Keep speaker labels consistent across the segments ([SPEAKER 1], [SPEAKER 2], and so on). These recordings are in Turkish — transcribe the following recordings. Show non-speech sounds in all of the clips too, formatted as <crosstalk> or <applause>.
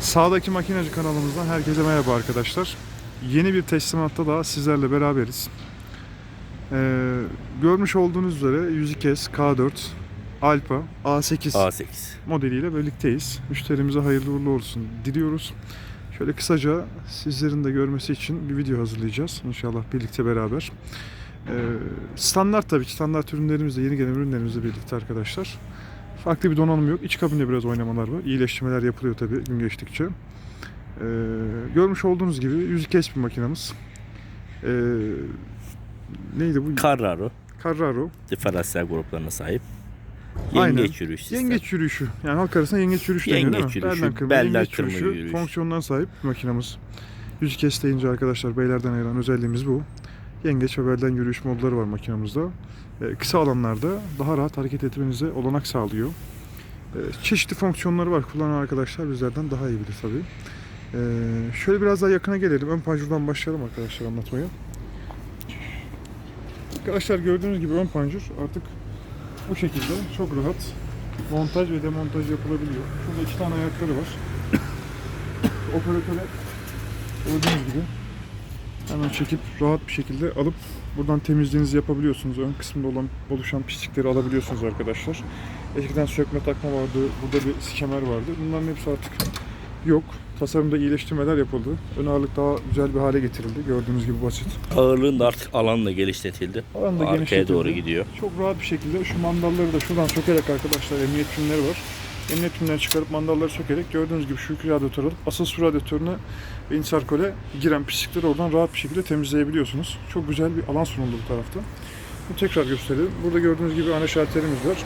[SPEAKER 1] Sağdaki makinacı kanalımızdan herkese merhaba arkadaşlar. Yeni bir teslimatta daha sizlerle beraberiz. Ee, görmüş olduğunuz üzere 102S K4 Alfa A8
[SPEAKER 2] A8.
[SPEAKER 1] modeliyle birlikteyiz. Müşterimize hayırlı uğurlu olsun diliyoruz. Şöyle kısaca sizlerin de görmesi için bir video hazırlayacağız. İnşallah birlikte beraber. Ee, standart tabii ki standart ürünlerimizle yeni gelen ürünlerimizle birlikte arkadaşlar. Farklı bir donanım yok. İç kabinde biraz oynamalar var. İyileştirmeler yapılıyor tabii gün geçtikçe. Ee, görmüş olduğunuz gibi 102 bir makinamız. Ee, neydi bu?
[SPEAKER 2] Carraro.
[SPEAKER 1] Carraro.
[SPEAKER 2] Diferansiyel gruplarına sahip.
[SPEAKER 1] Aynen.
[SPEAKER 2] Yengeç yürüyüş sistemi.
[SPEAKER 1] Yengeç yürüyüşü. Yani halk arasında yengeç yürüyüşü deniyor değil mi?
[SPEAKER 2] Yengeç yürüyüşü,
[SPEAKER 1] Belden kırma,
[SPEAKER 2] belden
[SPEAKER 1] yengeç
[SPEAKER 2] kırma
[SPEAKER 1] yürüyüşü,
[SPEAKER 2] yürüyüş.
[SPEAKER 1] fonksiyondan sahip makinamız. Yüz kez deyince arkadaşlar beylerden ayıran özelliğimiz bu. Yengeç ve belden yürüyüş modları var makinamızda. Ee, kısa alanlarda daha rahat hareket etmenize olanak sağlıyor. Ee, çeşitli fonksiyonları var. Kullanan arkadaşlar bizlerden daha iyi bilir tabii. Ee, şöyle biraz daha yakına gelelim. Ön panjurdan başlayalım arkadaşlar anlatmaya. Arkadaşlar gördüğünüz gibi ön panjur artık bu şekilde çok rahat montaj ve demontaj yapılabiliyor. Şurada iki tane ayakları var. <coughs> Operatöre gördüğünüz gibi hemen çekip rahat bir şekilde alıp buradan temizliğinizi yapabiliyorsunuz. Ön kısmında olan oluşan pislikleri alabiliyorsunuz arkadaşlar. Eskiden sökme takma vardı. Burada bir skemer vardı. Bunların hepsi artık yok. Tasarımda iyileştirmeler yapıldı. Ön ağırlık daha güzel bir hale getirildi. Gördüğünüz gibi basit.
[SPEAKER 2] Ağırlığın da artık alanla genişletildi.
[SPEAKER 1] Alan da
[SPEAKER 2] Arkaya
[SPEAKER 1] genişletildi.
[SPEAKER 2] doğru gidiyor.
[SPEAKER 1] Çok rahat bir şekilde şu mandalları da şuradan sökerek arkadaşlar emniyet tümleri var. Emniyet tümlerini çıkarıp mandalları sökerek gördüğünüz gibi şu iki radyatör alıp asıl su radyatörüne ve interkole giren pislikleri oradan rahat bir şekilde temizleyebiliyorsunuz. Çok güzel bir alan sunuldu bu tarafta. Bunu tekrar gösterelim. Burada gördüğünüz gibi ana şalterimiz var.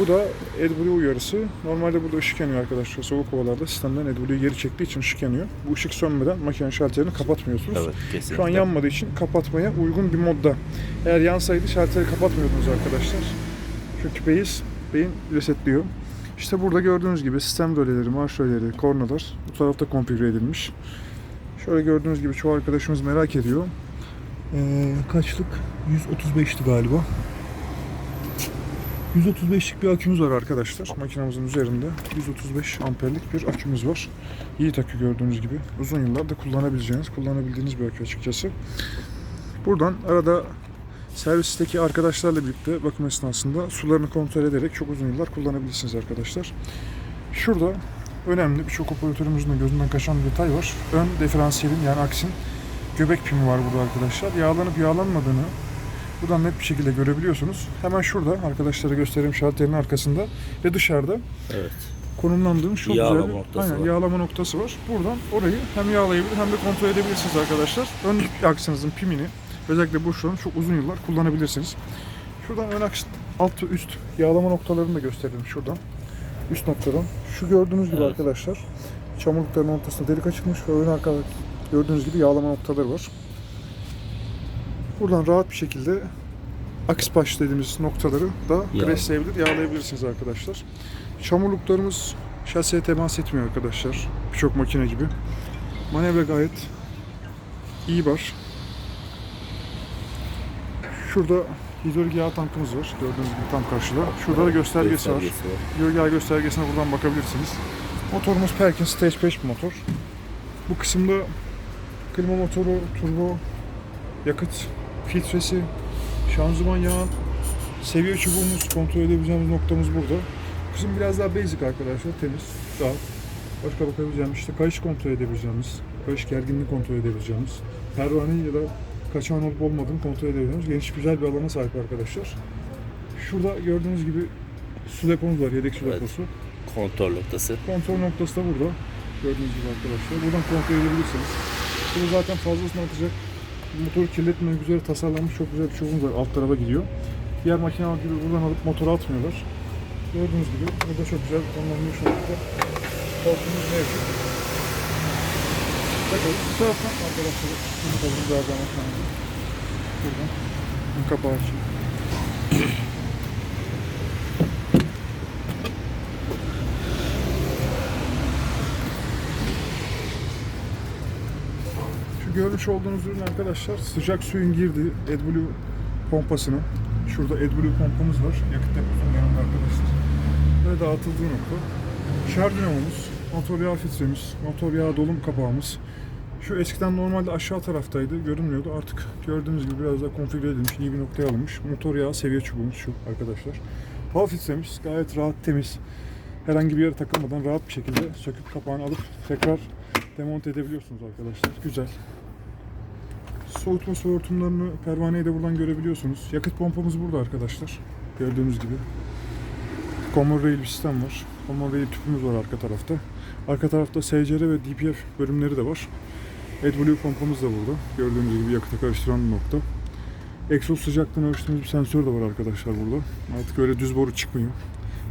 [SPEAKER 1] Bu da AdBlue uyarısı. Normalde burada ışık yanıyor arkadaşlar. Soğuk havalarda sistemden AdBlue geri çektiği için ışık yanıyor. Bu ışık sönmeden makine şalterini kapatmıyorsunuz.
[SPEAKER 2] Evet kesinlikle.
[SPEAKER 1] Şu an yanmadığı için kapatmaya uygun bir modda. Eğer yansaydı şalteri kapatmıyordunuz arkadaşlar. Çünkü beyiz, beyin resetliyor. İşte burada gördüğünüz gibi sistem röleleri, marş röleleri, kornalar bu tarafta konfigüre edilmiş. Şöyle gördüğünüz gibi çoğu arkadaşımız merak ediyor. Ee, kaçlık? 135'ti galiba. 135'lik bir akümüz var arkadaşlar makinamızın üzerinde. 135 amperlik bir akümüz var. Yiğit akü gördüğünüz gibi. Uzun yıllarda kullanabileceğiniz, kullanabildiğiniz bir akü açıkçası. Buradan arada servisteki arkadaşlarla birlikte bakım esnasında sularını kontrol ederek çok uzun yıllar kullanabilirsiniz arkadaşlar. Şurada önemli birçok operatörümüzün de gözünden kaçan bir detay var. Ön diferansiyelin yani aksin göbek pimi var burada arkadaşlar. Yağlanıp yağlanmadığını buradan net bir şekilde görebiliyorsunuz. Hemen şurada arkadaşlara göstereyim şalterin arkasında ve dışarıda
[SPEAKER 2] Evet.
[SPEAKER 1] konumlandığım çok
[SPEAKER 2] Yağlama
[SPEAKER 1] güzel
[SPEAKER 2] noktası
[SPEAKER 1] aynen,
[SPEAKER 2] var.
[SPEAKER 1] yağlama noktası var. Buradan orayı hem yağlayabilir hem de kontrol edebilirsiniz arkadaşlar. Ön aksınızın pimini özellikle an çok uzun yıllar kullanabilirsiniz. Şuradan ön aks alt ve üst yağlama noktalarını da gösterelim şuradan. Üst noktadan. Şu gördüğünüz gibi
[SPEAKER 2] Evet.
[SPEAKER 1] arkadaşlar çamurlukların ortasında delik açılmış ve ön arka gördüğünüz gibi yağlama noktaları var. Buradan rahat bir şekilde aks baş dediğimiz noktaları da presleyebilir, yağlayabilirsiniz arkadaşlar. Çamurluklarımız şaseye temas etmiyor arkadaşlar. Birçok makine gibi. Manevra gayet iyi var. Şurada hidrolik yağ tankımız var. Gördüğünüz gibi tam karşıda. Şurada da göstergesi, var.
[SPEAKER 2] Göstergesi var.
[SPEAKER 1] Hidrolik yağ göstergesine buradan bakabilirsiniz. Motorumuz Perkins Stage 5 bir motor. Bu kısımda klima motoru, turbo, yakıt filtresi, şanzıman yağı, seviye çubuğumuz, kontrol edebileceğimiz noktamız burada. Bu kısım biraz daha basic arkadaşlar, temiz, rahat. Başka bakabileceğimiz işte kayış kontrol edebileceğimiz, kayış gerginliği kontrol edebileceğimiz, pervane ya da kaçağın olup olmadığını kontrol edebileceğimiz geniş güzel bir alana sahip arkadaşlar. Şurada gördüğünüz gibi su depomuz var, yedek su
[SPEAKER 2] Evet.
[SPEAKER 1] deposu.
[SPEAKER 2] Kontrol noktası.
[SPEAKER 1] Kontrol noktası da burada. Gördüğünüz gibi arkadaşlar. Buradan kontrol edebilirsiniz. Burada zaten fazlasını atacak motoru kirletmemek üzere tasarlanmış çok güzel bir çubuğumuz var. Alt tarafa gidiyor. Diğer makineler gibi buradan alıp motora atmıyorlar. Gördüğünüz gibi burada çok güzel konumlanmış şekilde koltuğumuz mevcut. Bu kapağı. Şu görmüş olduğunuz ürün arkadaşlar sıcak suyun girdiği AdBlue pompasını. Şurada AdBlue pompamız var. Yakıt deposunun yanında arkadaşlar. Böyle dağıtıldığı nokta. Şarj. Motor yağ filtremiz, motor yağ dolum kapağımız. Şu eskiden normalde aşağı taraftaydı, görünmüyordu. Artık gördüğünüz gibi biraz daha konfigüre edilmiş, iyi bir noktaya alınmış. Motor yağı seviye çubuğumuz şu arkadaşlar. Hava filtremiz gayet rahat, temiz. Herhangi bir yere takılmadan rahat bir şekilde söküp kapağını alıp tekrar demonte edebiliyorsunuz arkadaşlar. Güzel. Soğutma su hortumlarını pervaneyi de buradan görebiliyorsunuz. Yakıt pompamız burada arkadaşlar. Gördüğünüz gibi. Common Rail bir sistem var. Common Rail tüpümüz var arka tarafta. Arka tarafta SCR ve DPF bölümleri de var. AdBlue pompamız da burada. Gördüğünüz gibi yakıta karıştıran bir nokta. Egzoz sıcaklığını ölçtüğümüz bir sensör de var arkadaşlar burada. Artık öyle düz boru çıkmıyor.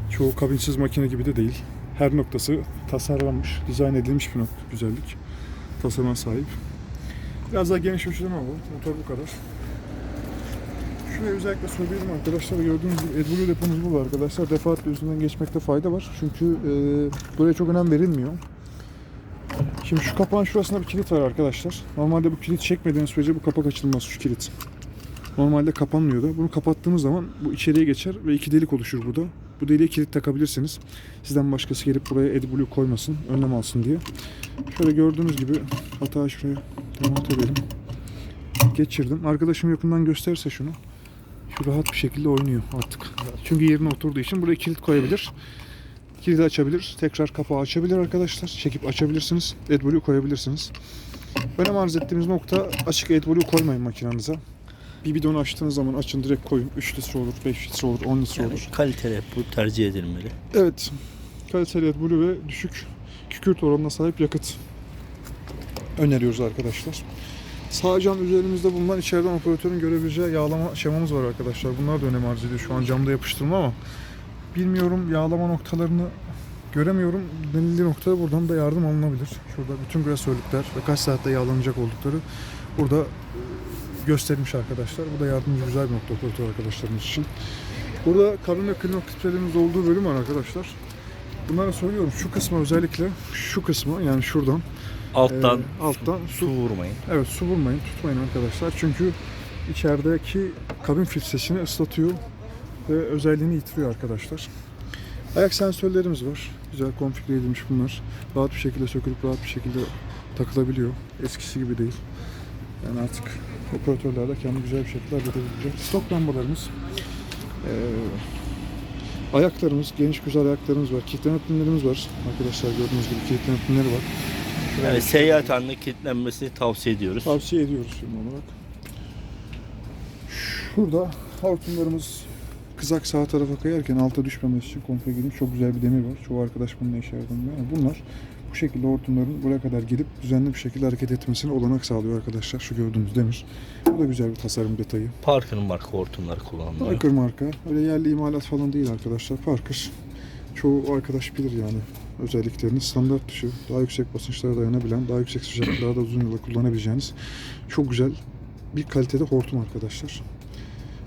[SPEAKER 1] Çoğu kabinsiz makine gibi de değil. Her noktası tasarlanmış, dizayn edilmiş bir nokta, güzellik. Tasarıma sahip. Biraz daha geniş ölçüden ama motor bu kadar. Şuraya özellikle söyleyelim arkadaşlar. Gördüğünüz gibi AdBlue depomuz burada arkadaşlar. Defaatle üstünden geçmekte fayda var. Çünkü e, buraya çok önem verilmiyor. Şimdi şu kapağın şurasında bir kilit var arkadaşlar. Normalde bu kilit çekmediğiniz sürece bu kapak açılmaz şu kilit. Normalde kapanmıyor da. Bunu kapattığımız zaman bu içeriye geçer ve iki delik oluşur burada. Bu deliğe kilit takabilirsiniz. Sizden başkası gelip buraya AdBlue koymasın, önlem alsın diye. Şöyle gördüğünüz gibi hata şuraya demonte edelim. Geçirdim. Arkadaşım yakından gösterse şunu. Şu rahat bir şekilde oynuyor artık. Çünkü yerine oturduğu için buraya kilit koyabilir. Kilidi açabilir. Tekrar kapağı açabilir arkadaşlar. Çekip açabilirsiniz. AdBlue koyabilirsiniz. Önem arz ettiğimiz nokta açık AdBlue koymayın makinenize. Bir bidonu açtığınız zaman açın direkt koyun. 3 litre olur, 5 litre olur, 10 litre
[SPEAKER 2] Yani
[SPEAKER 1] olur.
[SPEAKER 2] kaliteli bu tercih edilmeli.
[SPEAKER 1] Evet. Kaliteli AdBlue ve düşük kükürt oranına sahip yakıt öneriyoruz arkadaşlar. Sağ cam üzerimizde bulunan içeriden operatörün görebileceği yağlama şemamız var arkadaşlar. Bunlar da önem arz ediyor. Şu an camda yapıştırma ama bilmiyorum yağlama noktalarını göremiyorum. Denildiği noktada buradan da yardım alınabilir. Şurada bütün klasörlükler ve kaç saatte yağlanacak oldukları burada e, gösterilmiş arkadaşlar. Bu da yardımcı güzel bir nokta operatör arkadaşlarımız için. Burada kabin ve klima filtrelerimiz olduğu bölüm var arkadaşlar. Bunlara söylüyorum şu kısmı özellikle şu kısmı yani şuradan
[SPEAKER 2] Alttan
[SPEAKER 1] e, alttan
[SPEAKER 2] su
[SPEAKER 1] su
[SPEAKER 2] vurmayın.
[SPEAKER 1] Evet su vurmayın, tutmayın arkadaşlar. Çünkü içerideki kabin filtresini ıslatıyor ve özelliğini yitiriyor arkadaşlar. Ayak sensörlerimiz var. Güzel konfigüre edilmiş bunlar. Rahat bir şekilde sökülüp rahat bir şekilde takılabiliyor. Eskisi gibi değil. Yani artık operatörler de kendi güzel bir şekilde halledebilecek. Stok lambalarımız. Ee, ayaklarımız, geniş güzel ayaklarımız var. Kilitleme pinlerimiz var. Arkadaşlar gördüğünüz gibi kilitleme pinleri var.
[SPEAKER 2] Yani seyahat halinde kilitlenmesini tavsiye ediyoruz.
[SPEAKER 1] Tavsiye ediyoruz firma olarak. Şurada hortumlarımız kızak sağ tarafa kayarken alta düşmemesi için konfigüre edilmiş çok güzel bir demir var. Çoğu arkadaş bununla işe yardımcı. Yani bunlar bu şekilde hortumların buraya kadar gelip düzenli bir şekilde hareket etmesine olanak sağlıyor arkadaşlar. Şu gördüğünüz demir. Bu da güzel bir tasarım detayı.
[SPEAKER 2] Parker'ın marka hortumları kullanılıyor.
[SPEAKER 1] Parker marka. Öyle yerli imalat falan değil arkadaşlar. Parker. Çoğu arkadaş bilir yani özelliklerini. Standart dışı, daha yüksek basınçlara dayanabilen, daha yüksek sıcaklıklarda uzun yıllar kullanabileceğiniz çok güzel bir kalitede hortum arkadaşlar.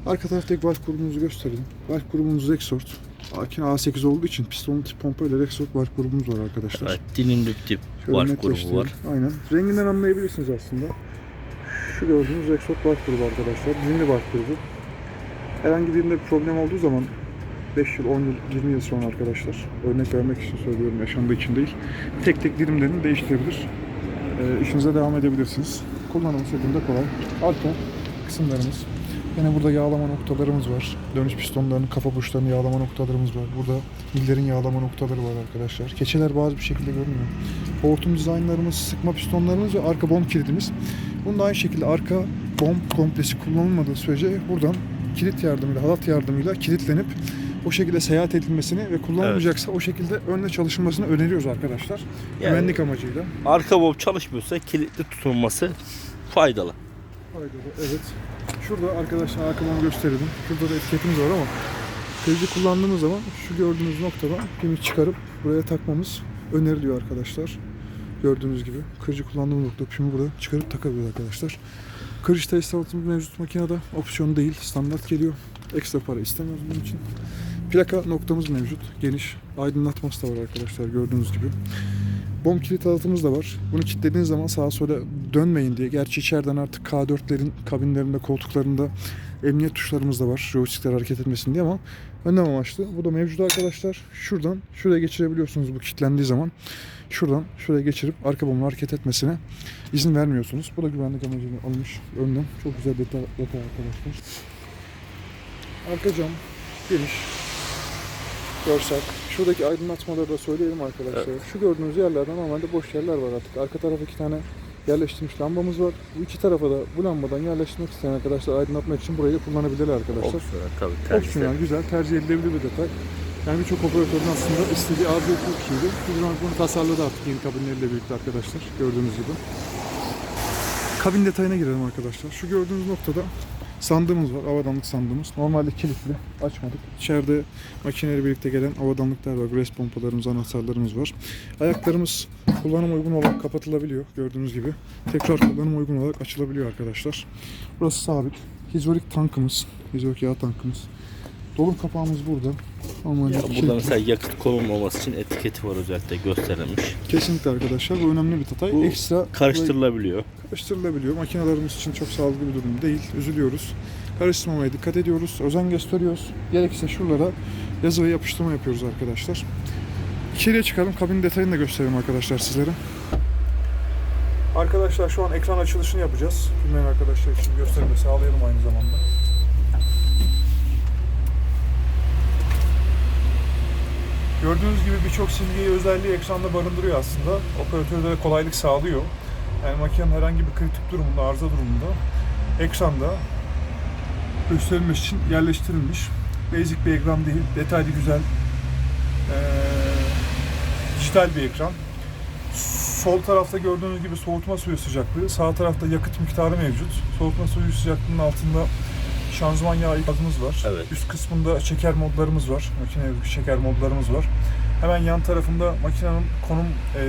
[SPEAKER 1] Arka taraftaki valve grubumuzu gösterelim. Valve grubumuz Rexort. Akin A8 olduğu için pistonlu tip pompa ile Rexort valve grubumuz var arkadaşlar.
[SPEAKER 2] Evet, dilimli tip valve grubu var.
[SPEAKER 1] Aynen. Renginden anlayabilirsiniz aslında. Şu gördüğünüz Rexort valve grubu arkadaşlar. Dilimli valve grubu. Herhangi birinde bir problem olduğu zaman 5 yıl, 10 yıl, 20 yıl sonra arkadaşlar örnek vermek için söylüyorum yaşandığı için değil. Tek tek dilimlerini değiştirebilir. E, işinize devam edebilirsiniz. Kullanımı şeklinde kolay. Arka kısımlarımız. Yine burada yağlama noktalarımız var. Dönüş pistonlarının kafa burçlarının yağlama noktalarımız var. Burada millerin yağlama noktaları var arkadaşlar. Keçeler bazı bir şekilde görünüyor. Hortum dizaynlarımız, sıkma pistonlarımız ve arka bomb kilidimiz. Bunun da aynı şekilde arka bomb komplesi kullanılmadığı sürece buradan kilit yardımıyla, halat yardımıyla kilitlenip o şekilde seyahat edilmesini ve kullanılmayacaksa o şekilde önle çalışılmasını öneriyoruz arkadaşlar.
[SPEAKER 2] Yani-
[SPEAKER 1] Güvenlik amacıyla.
[SPEAKER 2] Arka bob çalışmıyorsa kilitli tutulması faydalı.
[SPEAKER 1] Faydalı, evet. Şurada arkadaşlar arkamdan gösterelim. Şurada da etiketimiz var ama kılıcı kullandığımız zaman şu gördüğünüz noktadan pimi çıkarıp buraya takmamız öneriliyor arkadaşlar. Gördüğünüz gibi kırıcı kullandığımız nokta pimi burada çıkarıp takabiliyoruz arkadaşlar. Kırıcı tesisatımız mevcut makinede opsiyon değil standart geliyor. Ekstra para istemiyoruz bunun için. Plaka noktamız mevcut. Geniş aydınlatması da var arkadaşlar gördüğünüz gibi. Bom kilit halatımız da var. Bunu kilitlediğiniz zaman sağa sola dönmeyin diye. Gerçi içeriden artık K4'lerin kabinlerinde, koltuklarında Emniyet tuşlarımız da var. Joystickler hareket etmesin diye ama önlem amaçlı. Bu da mevcut arkadaşlar. Şuradan şuraya geçirebiliyorsunuz bu kilitlendiği zaman. Şuradan şuraya geçirip arka bombun hareket etmesine izin vermiyorsunuz. Bu da güvenlik amacıyla alınmış önlem. Çok güzel detay, detay arkadaşlar. Arka cam, geniş, görsel. Şuradaki aydınlatmaları da söyleyelim arkadaşlar. Şu gördüğünüz yerlerde normalde boş yerler var artık. Arka tarafa iki tane yerleştirilmiş lambamız var. Bu iki tarafa da bu lambadan yerleştirmek isteyen arkadaşlar aydınlatmak için burayı da kullanabilirler arkadaşlar.
[SPEAKER 2] Opsiyonel tabii tercih.
[SPEAKER 1] Opsiyonel, güzel, tercih edilebilir bir detay. Yani birçok operatörün aslında istediği arzu bir şeydi. Biz bunu tasarladı artık yeni kabinleriyle birlikte arkadaşlar. Gördüğünüz gibi. Kabin detayına girelim arkadaşlar. Şu gördüğünüz noktada sandığımız var. Avadanlık sandığımız. Normalde kilitli. Açmadık. İçeride makineyle birlikte gelen avadanlıklar var. Gres pompalarımız, anahtarlarımız var. Ayaklarımız kullanıma uygun olarak kapatılabiliyor. Gördüğünüz gibi. Tekrar kullanıma uygun olarak açılabiliyor arkadaşlar. Burası sabit. Hidrolik tankımız. Hidrolik yağ tankımız. Dolum kapağımız burada. Normalde
[SPEAKER 2] Ya burada mesela yakıt konulmaması için etiketi var özellikle gösterilmiş.
[SPEAKER 1] Kesinlikle arkadaşlar. Bu önemli bir detay.
[SPEAKER 2] Bu
[SPEAKER 1] Ekstra
[SPEAKER 2] Karıştırılabiliyor.
[SPEAKER 1] karıştırılabiliyor. Makinelerimiz için çok sağlıklı bir durum değil. Üzülüyoruz. Karıştırmamaya dikkat ediyoruz. Özen gösteriyoruz. Gerekirse şuralara yazı ve yapıştırma yapıyoruz arkadaşlar. İçeriye çıkalım. Kabin detayını da göstereyim arkadaşlar sizlere. Arkadaşlar şu an ekran açılışını yapacağız. Bilmeyen arkadaşlar için gösterimi sağlayalım aynı zamanda. Gördüğünüz gibi birçok simgeyi özelliği ekranda barındırıyor aslında. Operatörlere kolaylık sağlıyor. Yani makinenin herhangi bir kritik durumunda, arıza durumunda ekranda gösterilmesi için yerleştirilmiş. Basic bir ekran değil, detaylı güzel, eee, dijital bir ekran. Sol tarafta gördüğünüz gibi soğutma suyu sıcaklığı, sağ tarafta yakıt miktarı mevcut. Soğutma suyu sıcaklığının altında şanzıman yağı ikazımız var.
[SPEAKER 2] Evet.
[SPEAKER 1] Üst kısmında şeker modlarımız var. Makine şeker modlarımız var. Hemen yan tarafında makinenin konum eee,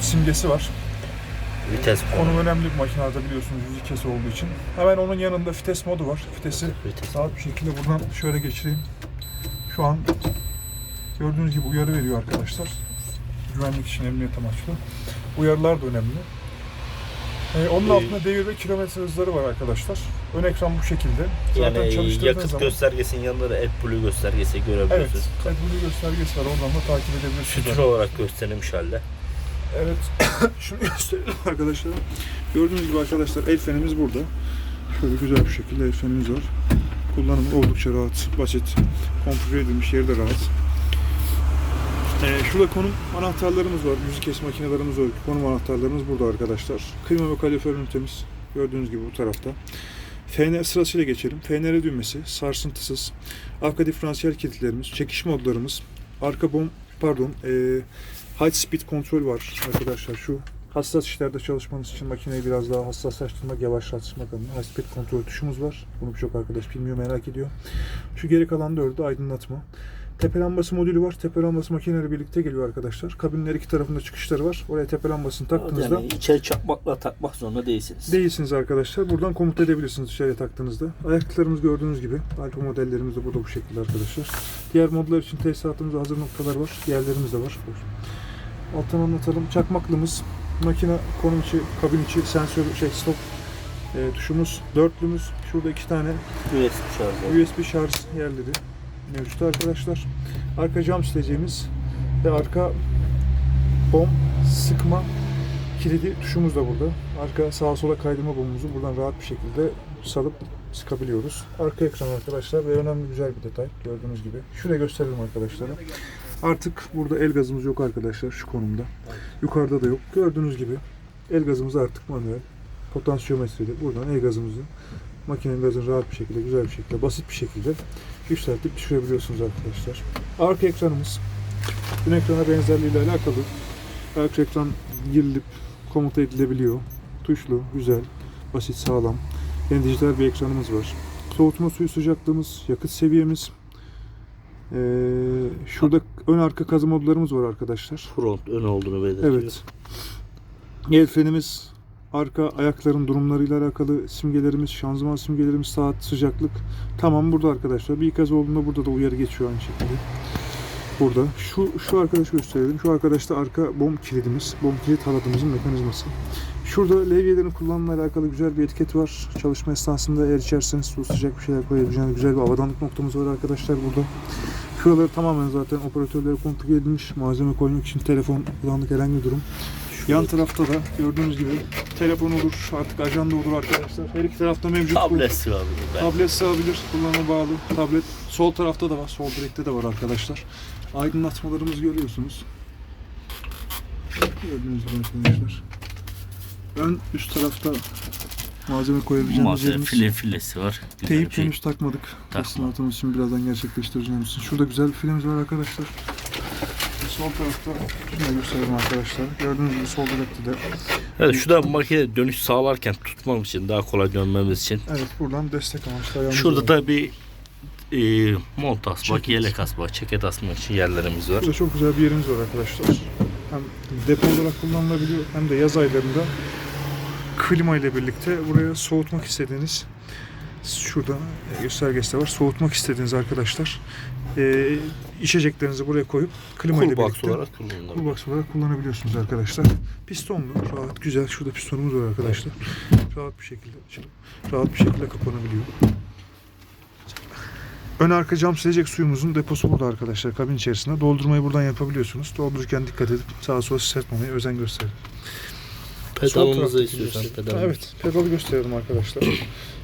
[SPEAKER 1] simgesi var.
[SPEAKER 2] Vites
[SPEAKER 1] Konum önemli bir makinede biliyorsunuz yüzü kesi olduğu için. Hemen onun yanında vites modu var. Vitesi
[SPEAKER 2] Vites.
[SPEAKER 1] rahat bir şekilde buradan şöyle geçireyim. Şu an gördüğünüz gibi uyarı veriyor arkadaşlar. Güvenlik için emniyet amaçlı. Uyarılar da önemli. Ee, onun
[SPEAKER 2] Ee,
[SPEAKER 1] altında devir ve kilometre hızları var arkadaşlar. Ön ekran bu şekilde. Zaten
[SPEAKER 2] Yani yakıt
[SPEAKER 1] zaman...
[SPEAKER 2] göstergesinin yanında da AdBlue göstergesi
[SPEAKER 1] Evet,
[SPEAKER 2] görebiliyorsunuz.
[SPEAKER 1] AdBlue göstergesi var. Oradan da takip edebilirsiniz.
[SPEAKER 2] Sütun olarak gösterilmiş halde.
[SPEAKER 1] Evet. <coughs> Şunu gösterelim arkadaşlar. Gördüğünüz gibi arkadaşlar el frenimiz burada. Şöyle güzel bir şekilde el frenimiz var. Kullanımı oldukça rahat, basit. Konfigür edilmiş yeri de rahat. Ee, şurada konum anahtarlarımız var. Yüzü kes makinelerimiz var. Konum anahtarlarımız burada arkadaşlar. Klima ve kalorifer ünitemiz gördüğünüz gibi bu tarafta. FNR sırasıyla geçelim. FNR düğmesi, sarsıntısız. Arka diferansiyel kilitlerimiz, çekiş modlarımız, arka bom, pardon, e, high speed kontrol var arkadaşlar. Şu hassas işlerde çalışmanız için makineyi biraz daha hassaslaştırmak, yavaşlatmak adına high speed kontrol tuşumuz var. Bunu birçok arkadaş bilmiyor, merak ediyor. Şu geri kalan dördü aydınlatma. Tepe lambası modülü var. Tepe lambası makineyle birlikte geliyor arkadaşlar. Kabinler iki tarafında çıkışları var. Oraya tepe lambasını taktığınızda
[SPEAKER 2] Yani içeri çakmakla takmak zorunda değilsiniz.
[SPEAKER 1] Değilsiniz arkadaşlar. Buradan komut edebilirsiniz dışarıya taktığınızda. Ayaklıklarımız gördüğünüz gibi. Alfa modellerimiz de burada bu şekilde arkadaşlar. Diğer modlar için tesisatımızda hazır noktalar var. Yerlerimiz de var. Alttan anlatalım. Çakmaklımız, makine konum içi, kabin içi sensör, şey stop e, tuşumuz, dörtlümüz. Şurada iki tane
[SPEAKER 2] USB şarjı.
[SPEAKER 1] USB şarj yerleri mevcut arkadaşlar. Arka cam sileceğimiz ve arka bom sıkma kilidi tuşumuz da burada. Arka sağa sola kaydırma bomumuzu buradan rahat bir şekilde salıp sıkabiliyoruz. Arka ekran arkadaşlar ve önemli güzel bir detay gördüğünüz gibi. Şuraya gösterelim arkadaşlara. Artık burada el gazımız yok arkadaşlar şu konumda. Yukarıda da yok. Gördüğünüz gibi el gazımız artık manuel. Potansiyometreli. Buradan el gazımızı makinenin gazını rahat bir şekilde, güzel bir şekilde, basit bir şekilde yükseltip düşürebiliyorsunuz arkadaşlar. Arka ekranımız ön ekrana benzerliğiyle alakalı. Arka ekran girilip komuta edilebiliyor. Tuşlu, güzel, basit, sağlam. Yine dijital bir ekranımız var. Soğutma suyu sıcaklığımız, yakıt seviyemiz. Ee, şurada ön arka kazı modlarımız var arkadaşlar.
[SPEAKER 2] Front ön olduğunu belirtiyor.
[SPEAKER 1] Evet. El frenimiz, arka ayakların durumlarıyla alakalı simgelerimiz, şanzıman simgelerimiz, saat, sıcaklık. Tamam burada arkadaşlar. Bir ikaz olduğunda burada da uyarı geçiyor aynı şekilde. Burada. Şu şu arkadaş gösterelim. Şu arkadaş da arka bom kilidimiz. Bom kilit halatımızın mekanizması. Şurada levyelerin kullanımla alakalı güzel bir etiket var. Çalışma esnasında eğer içerseniz su sıcak bir şeyler koyabileceğiniz güzel bir avadanlık noktamız var arkadaşlar burada. Şuraları tamamen zaten operatörlere konfigüre edilmiş. Malzeme koymak için telefon kullandık herhangi bir durum. Yan tarafta da gördüğünüz gibi telefon olur, artık ajanda olur arkadaşlar. Her iki tarafta mevcut.
[SPEAKER 2] Tablet sığabilir.
[SPEAKER 1] Tablet sığabilir, kullanıma bağlı. Tablet sol tarafta da var, sol direkte de var arkadaşlar. Aydınlatmalarımızı görüyorsunuz. Gördüğünüz gibi arkadaşlar. Ön üst tarafta malzeme koyabileceğimiz
[SPEAKER 2] Malzeme
[SPEAKER 1] yerimiz.
[SPEAKER 2] file filesi var. Güzel
[SPEAKER 1] Teyip
[SPEAKER 2] bir şey.
[SPEAKER 1] henüz takmadık.
[SPEAKER 2] Takma.
[SPEAKER 1] Teslimatımız için birazdan gerçekleştireceğimiz için. Şurada güzel bir filmimiz var arkadaşlar. Sol tarafta şunu göstereyim arkadaşlar. Gördüğünüz gibi sol direkte de.
[SPEAKER 2] Evet şu da makine dönüş sağlarken tutmamız için daha kolay dönmemiz için.
[SPEAKER 1] Evet buradan destek amaçlı
[SPEAKER 2] Şurada
[SPEAKER 1] var.
[SPEAKER 2] da bir e, mont asma,
[SPEAKER 1] Ceket.
[SPEAKER 2] yelek asma, ceket asma için yerlerimiz var.
[SPEAKER 1] Burada çok güzel bir yerimiz var arkadaşlar. Hem depo olarak kullanılabiliyor hem de yaz aylarında klima ile birlikte buraya soğutmak istediğiniz şurada e, göstergesi de var. Soğutmak istediğiniz arkadaşlar e, içeceklerinizi buraya koyup klima ile
[SPEAKER 2] Cool
[SPEAKER 1] birlikte
[SPEAKER 2] olarak kullanılabilir.
[SPEAKER 1] cool box olarak kullanabiliyorsunuz arkadaşlar. Pistonlu, rahat, güzel. Şurada pistonumuz var arkadaşlar. Rahat bir şekilde açılıp rahat bir şekilde kapanabiliyor. Ön arka cam silecek suyumuzun deposu burada arkadaşlar kabin içerisinde. Doldurmayı buradan yapabiliyorsunuz. Doldururken dikkat edip sağa sola sırtmamaya özen gösterin.
[SPEAKER 2] Pedalımızı istiyorsan pedalımız.
[SPEAKER 1] Evet, pedalı gösterelim arkadaşlar.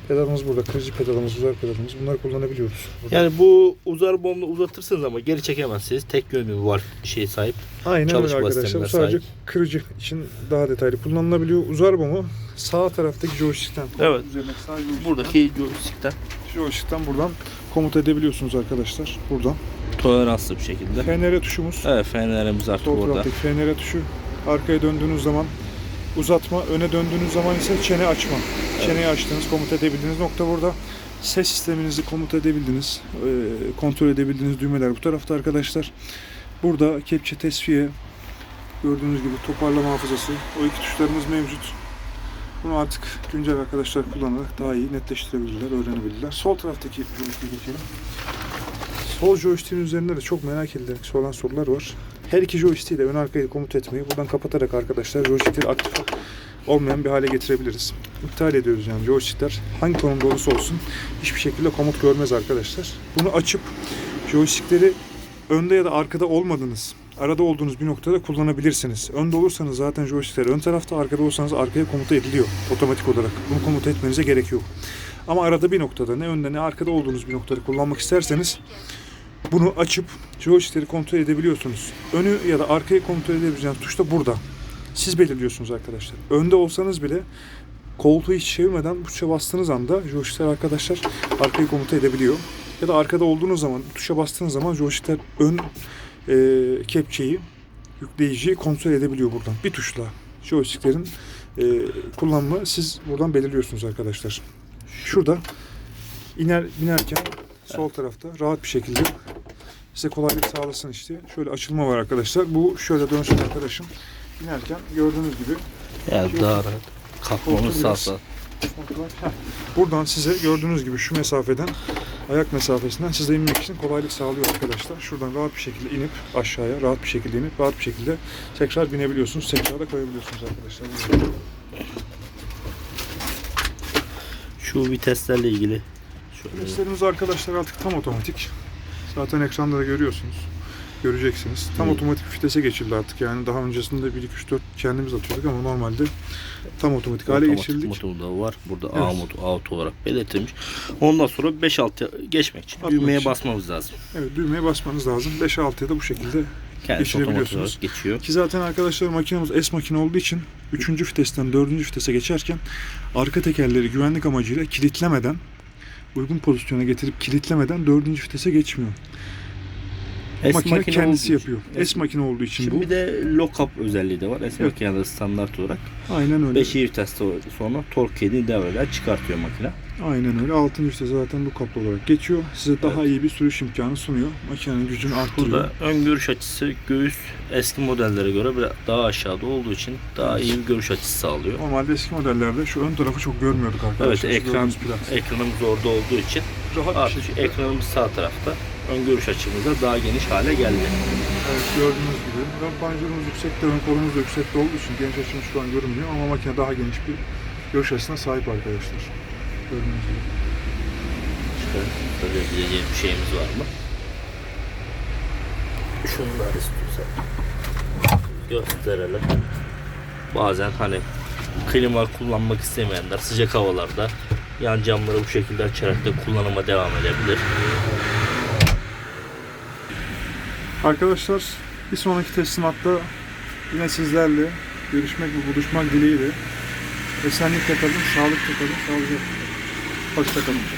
[SPEAKER 1] Pedalımız burada. Kırıcı pedalımız, uzar pedalımız. Bunları kullanabiliyoruz. Burada.
[SPEAKER 2] Yani bu uzar bombla uzatırsınız ama geri çekemezsiniz. Tek yönlü var şey sahip.
[SPEAKER 1] Aynen öyle arkadaşlar. Bu sadece
[SPEAKER 2] sahip.
[SPEAKER 1] kırıcı için daha detaylı kullanılabiliyor. Uzar bomu sağ taraftaki joystick'ten.
[SPEAKER 2] Evet.
[SPEAKER 1] Üzerine sağ joystick-
[SPEAKER 2] Buradaki joystick'ten
[SPEAKER 1] joystick'ten buradan komuta edebiliyorsunuz arkadaşlar. Buradan.
[SPEAKER 2] toleranslı bir şekilde.
[SPEAKER 1] FNR tuşumuz.
[SPEAKER 2] Evet fenerlerimiz artık orada.
[SPEAKER 1] taraftaki FNR tuşu. Arkaya döndüğünüz zaman uzatma, öne döndüğünüz zaman ise çene açma. Çeneyi açtığınız, komut edebildiğiniz nokta burada. Ses sisteminizi komut edebildiğiniz, e, kontrol edebildiğiniz düğmeler bu tarafta arkadaşlar. Burada kepçe tesviye, gördüğünüz gibi toparlama hafızası, o iki tuşlarımız mevcut. Bunu artık güncel arkadaşlar kullanarak daha iyi netleştirebilirler, öğrenebilirler. Sol taraftaki joystick'e geçelim. Sol joystick'in üzerinde de çok merak edilen sorulan sorular var. Her iki joystick'i de ön arkayı komut etmeyi buradan kapatarak arkadaşlar joystickleri aktif olmayan bir hale getirebiliriz. İptal ediyoruz yani joystickler hangi konumda olursa olsun hiçbir şekilde komut görmez arkadaşlar. Bunu açıp joystickleri önde ya da arkada olmadınız. Arada olduğunuz bir noktada kullanabilirsiniz. Önde olursanız zaten joystickler ön tarafta, arkada olursanız arkaya komuta ediliyor otomatik olarak. Bunu komuta etmenize gerek yok. Ama arada bir noktada ne önde ne arkada olduğunuz bir noktada kullanmak isterseniz bunu açıp joystickleri kontrol edebiliyorsunuz. Önü ya da arkayı kontrol edebileceğiniz tuş da burada. Siz belirliyorsunuz arkadaşlar. Önde olsanız bile koltuğu hiç çevirmeden bu tuşa bastığınız anda joystickler arkadaşlar arkayı komuta edebiliyor. Ya da arkada olduğunuz zaman tuşa bastığınız zaman joystickler ön e, kepçeyi yükleyiciyi kontrol edebiliyor buradan. Bir tuşla joysticklerin e, kullanımı siz buradan belirliyorsunuz arkadaşlar. Şurada iner binerken sol tarafta rahat bir şekilde size kolaylık sağlasın işte. Şöyle açılma var arkadaşlar. Bu şöyle dönsün arkadaşım. Binerken gördüğünüz gibi
[SPEAKER 2] Yani daha rahat. Kalkmamız
[SPEAKER 1] Koltuğu
[SPEAKER 2] sağ
[SPEAKER 1] biraz-
[SPEAKER 2] sağ.
[SPEAKER 1] Heh. buradan size gördüğünüz gibi şu mesafeden ayak mesafesinden size inmek için kolaylık sağlıyor arkadaşlar. Şuradan rahat bir şekilde inip aşağıya rahat bir şekilde inip rahat bir şekilde tekrar binebiliyorsunuz. Tekrar da koyabiliyorsunuz arkadaşlar.
[SPEAKER 2] Şu viteslerle ilgili. Şöyle.
[SPEAKER 1] Viteslerimiz arkadaşlar artık tam otomatik. Zaten ekranda da görüyorsunuz. Göreceksiniz. Tam
[SPEAKER 2] Hı.
[SPEAKER 1] otomatik vitese geçildi artık. Yani daha öncesinde 1 2 3 4 kendimiz atıyorduk ama normalde tam otomatik hale
[SPEAKER 2] Otomatik
[SPEAKER 1] geçirdik.
[SPEAKER 2] modu da var. Burada A
[SPEAKER 1] Evet.
[SPEAKER 2] modu auto olarak belirtilmiş. Ondan sonra 5-6 geçmek için
[SPEAKER 1] Atmak
[SPEAKER 2] düğmeye
[SPEAKER 1] için.
[SPEAKER 2] basmamız lazım.
[SPEAKER 1] Evet düğmeye basmanız lazım. 5 6'ya da bu şekilde
[SPEAKER 2] Kendisi otomatik
[SPEAKER 1] Geçirebiliyorsunuz.
[SPEAKER 2] geçiyor.
[SPEAKER 1] Ki zaten arkadaşlar makinemiz S makine olduğu için 3. vitesten 4. vitese geçerken arka tekerleri güvenlik amacıyla kilitlemeden uygun pozisyona getirip kilitlemeden 4. vitese geçmiyor.
[SPEAKER 2] S
[SPEAKER 1] makine,
[SPEAKER 2] makine
[SPEAKER 1] kendisi
[SPEAKER 2] olduğu
[SPEAKER 1] yapıyor.
[SPEAKER 2] için.
[SPEAKER 1] S makine olduğu için
[SPEAKER 2] Şimdi
[SPEAKER 1] bu.
[SPEAKER 2] bir de lock-up özelliği de var. S
[SPEAKER 1] Evet.
[SPEAKER 2] makinede standart olarak.
[SPEAKER 1] Aynen öyle.
[SPEAKER 2] 5 viteste sonra tork yediği devreden çıkartıyor makine.
[SPEAKER 1] Aynen öyle. 6. vites zaten bu kaplı olarak geçiyor. Size daha iyi bir sürüş imkanı sunuyor. Makinenin gücünü arttırıyor.
[SPEAKER 2] Burada ön görüş açısı göğüs eski modellere göre biraz daha aşağıda olduğu için daha iyi bir görüş açısı sağlıyor.
[SPEAKER 1] Normalde eski modellerde şu ön tarafı çok görmüyorduk
[SPEAKER 2] Evet
[SPEAKER 1] arkadaşlar. Şu
[SPEAKER 2] ekran ekranımız orada olduğu için
[SPEAKER 1] Rahat
[SPEAKER 2] artık ekranımız sağ tarafta. Ön görüş açımız da daha geniş hale geldi.
[SPEAKER 1] Evet gördüğünüz gibi. Ön panjurumuz yüksekte, ön kolumuz da yüksekte olduğu için genç açımız şu an görünmüyor ama makine daha geniş bir görüş açısına sahip arkadaşlar. Gördüğünüz gibi.
[SPEAKER 2] İşte söyleyebileceğim bir şeyimiz var mı? Şunları istiyorsak gösterelim. Bazen hani klima kullanmak istemeyenler sıcak havalarda yan camları bu şekilde açarak da kullanıma devam edebilir.
[SPEAKER 1] Arkadaşlar bir sonraki teslimatta yine sizlerle görüşmek ve buluşmak dileğiyle. Esenlikle kalın, sağlıkla kalın, sağlıcakla kalın. Hoşça kalın.